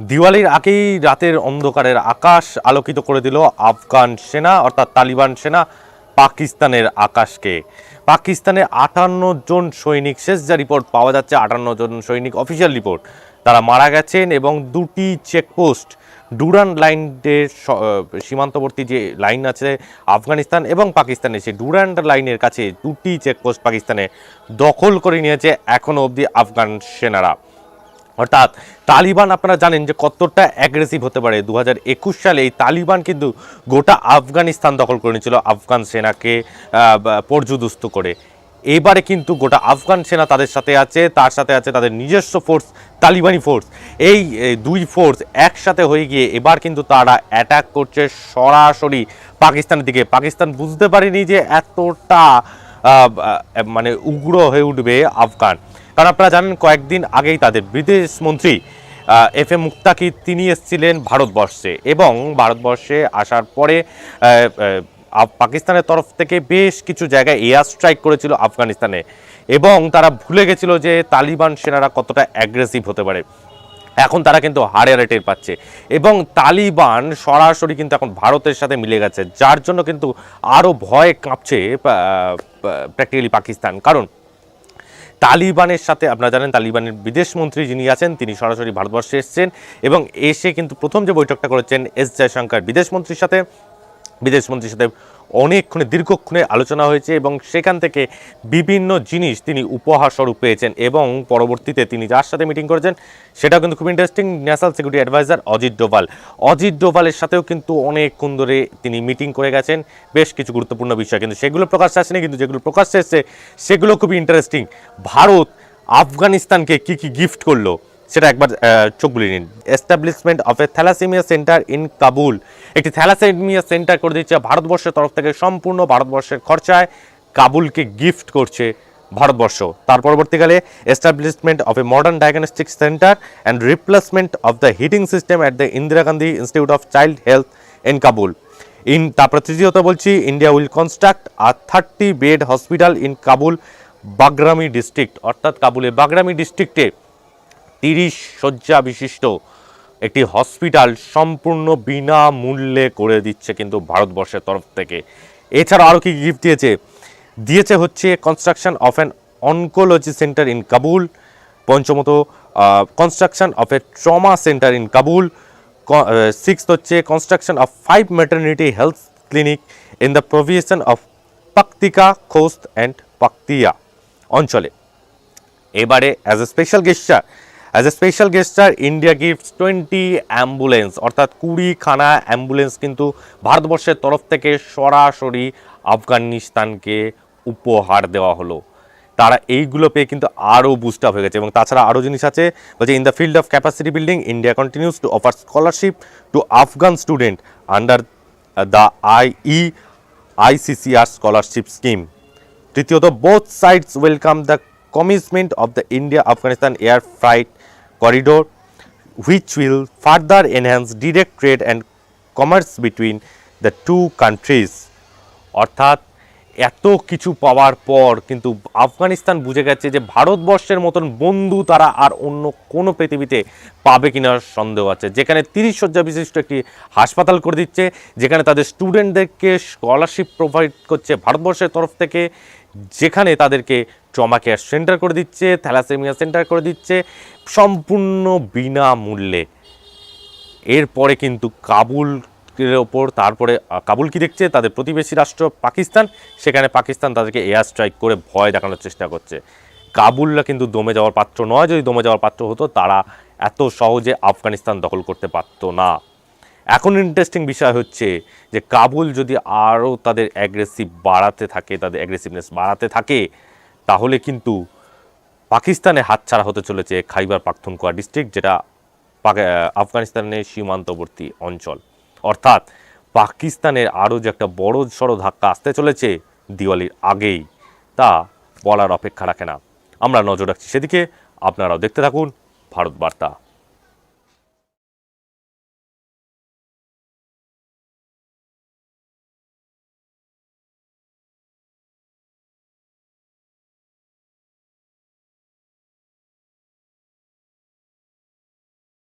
দিওয়ালির আগেই রাতের অন্ধকারের আকাশ আলোকিত করে দিল আফগান সেনা, অর্থাৎ তালিবান সেনা পাকিস্তানের আকাশকে। পাকিস্তানে আটান্ন জন সৈনিক শেষ, যা রিপোর্ট পাওয়া যাচ্ছে আটান্ন জন সৈনিক অফিসিয়াল রিপোর্ট। তারা মারা গেছেন এবং দুটি চেকপোস্ট, ডুরান লাইনের সীমান্তবর্তী যে লাইন আছে আফগানিস্তান এবং পাকিস্তানে সেই ডুরান্ড লাইনের কাছে দুটি চেকপোস্ট পাকিস্তানে দখল করে নিয়েছে এখনও অবধি আফগান সেনারা। অর্থাৎ তালিবান আপনারা জানেন যে কতটা অ্যাগ্রেসিভ হতে পারে। দু সালে এই তালিবান কিন্তু গোটা আফগানিস্তান দখল করে নিয়েছিল, আফগান সেনাকে পর্যুদস্ত করে। এবারে কিন্তু গোটা আফগান সেনা তাদের সাথে আছে, তার সাথে আছে তাদের নিজস্ব ফোর্স তালিবানি ফোর্স এই দুই ফোর্স একসাথে হয়ে গিয়ে এবার কিন্তু তারা অ্যাটাক করছে সরাসরি পাকিস্তানের দিকে। পাকিস্তান বুঝতে পারেনি যে এতটা মানে উগ্র হয়ে উঠবে আফগান। কারণ আপনারা জানেন, কয়েকদিন আগেই তাদের বিদেশ মন্ত্রী এফ এ মুক্তাকি তিনি এসেছিলেন ভারতবর্ষে এবং ভারতবর্ষে আসার পরে পাকিস্তানের তরফ থেকে বেশ কিছু জায়গায় এয়ার স্ট্রাইক করেছিল আফগানিস্তানে এবং তারা ভুলে গেছিল যে তালিবান সেনারা কতটা অ্যাগ্রেসিভ হতে পারে। এখন তারা কিন্তু হারে হারে টের পাচ্ছে এবং তালিবান সরাসরি কিন্তু এখন ভারতের সাথে মিলে গেছে, যার জন্য কিন্তু আরও ভয় কাঁপছে প্র্যাকটিক্যালি পাকিস্তান। কারণ তালিবানের সাথে, আপনারা জানেন তালিবানের বিদেশমন্ত্রী যিনি আছেন, তিনি সরাসরি ভারতবর্ষে এসছেন এবং এসে কিন্তু প্রথম যে বৈঠকটা করেছেন এস জয়শঙ্কর বিদেশ মন্ত্রীর সাথে বিদেশ মন্ত্রীর সাথে অনেকক্ষণে, দীর্ঘক্ষণে আলোচনা হয়েছে এবং সেখান থেকে বিভিন্ন জিনিস তিনি উপহার স্বরূপ পেয়েছেন এবং পরবর্তীতে তিনি যার সাথে মিটিং করেছেন সেটাও কিন্তু খুব interesting national security adviser Ajit Doval. Ajit ডোভালের সাথেও কিন্তু অনেকক্ষণ ধরে তিনি মিটিং করে গেছেন। বেশ কিছু গুরুত্বপূর্ণ বিষয় কিন্তু সেগুলো প্রকাশ্যে আসেনি, কিন্তু যেগুলো প্রকাশ্যে এসেছে সেগুলো খুবই ইন্টারেস্টিং ভারত আফগানিস্তানকে কি কি গিফট করল? সেটা একবার চোখ বুলিয়ে নিন। Establishment of a thalassemia centre in Kabul একটি থ্যালাসেমিয়া সেন্টার করে দিচ্ছে ভারতবর্ষের তরফ থেকে সম্পূর্ণ ভারতবর্ষের খরচায়। কাবুলকে গিফট করছে ভারতবর্ষ। তার পরবর্তীকালে establishment of a modern diagnostic centre and replacement of the heating system at the Indira Gandhi institute of child health in Kabul in, তারপর তৃতীয়ত বলছি India will construct a thirty bed hospital in Kabul Bagrami district অর্থাৎ কাবুলের বাগরামি ডিস্ট্রিক্টে তিরিশ শয্যা বিশিষ্ট একটি হসপিটাল সম্পূর্ণ বিনামূল্যে করে দিচ্ছে কিন্তু ভারতবর্ষের তরফ থেকে। এছাড়া আরও কি গিফট দিয়েছে? দিয়েছে হচ্ছে construction of an oncology centre in Kabul পঞ্চমত construction of a trauma centre in Kabul six হচ্ছে construction of five maternity health clinic in the province of Paktika Khost and Paktia অঞ্চলে। এবারে as a special gesture as a special gesture India gifts twenty ambulance অর্থাৎ কুড়িখানা ambulance কিন্তু ভারতবর্ষের তরফ থেকে সরাসরি আফগানিস্তানকে উপহার দেওয়া হলো। তারা এইগুলো পেয়ে কিন্তু আরও বুস্ট আপ হয়ে গেছে এবং তাছাড়া আরও জিনিস আছে, বলছে in the field of capacity building India continues to offer scholarship to Afghan student under the I E ICCR scholarship scheme তৃতীয়ত both sides welcome the commitment of the India Afghanistan air flight corridor which will further enhance direct trade and commerce between the two countries অর্থাৎ এত কিছু পাওয়ার পর কিন্তু আফগানিস্তান বুঝে গেছে যে ভারতবর্ষের মতন বন্ধু তারা আর অন্য কোনো পৃথিবীতে পাবে কিনা সন্দেহ আছে। যেখানে তিরিশ শয্যা বিশিষ্ট একটি হাসপাতাল করে দিচ্ছে, যেখানে তাদের স্টুডেন্টদেরকে স্কলারশিপ প্রোভাইড করছে ভারতবর্ষের তরফ থেকে, যেখানে তাদেরকে ট্রমা কেয়ার সেন্টার করে দিচ্ছে, থ্যালাসেমিয়া সেন্টার করে দিচ্ছে, সম্পূর্ণ বিনামূল্যে। এরপরে কিন্তু কাবুলের ওপর, তারপরে কাবুল কি দেখছে? তাদের প্রতিবেশী রাষ্ট্র পাকিস্তান। সেখানে পাকিস্তান তাদেরকে এয়ার স্ট্রাইক করে ভয় দেখানোর চেষ্টা করছে। কাবুলরা কিন্তু দমে যাওয়ার পাত্র নয়। যদি দমে যাওয়ার পাত্র হতো, তারা এত সহজে আফগানিস্তান দখল করতে পারতো না। এখন ইন্টারেস্টিং বিষয় হচ্ছে যে, কাবুল যদি আরও তাদের অ্যাগ্রেসিভ বাড়াতে থাকে, তাদের অ্যাগ্রেসিভনেস বাড়াতে থাকে, তাহলে কিন্তু পাকিস্তানে হাতছাড়া হতে চলেছে খাইবার পাখতুনখোয়া ডিস্ট্রিক্ট যেটা আফগানিস্তানের সীমান্তবর্তী অঞ্চল। অর্থাৎ পাকিস্তানের আরও যে একটা বড় সড়ো ধাক্কা আসতে চলেছে দিওয়ালির আগেই, তা বলার অপেক্ষা রাখে না। আমরা নজর রাখছি সেদিকে, আপনারাও দেখতে থাকুন ভারত বার্তা।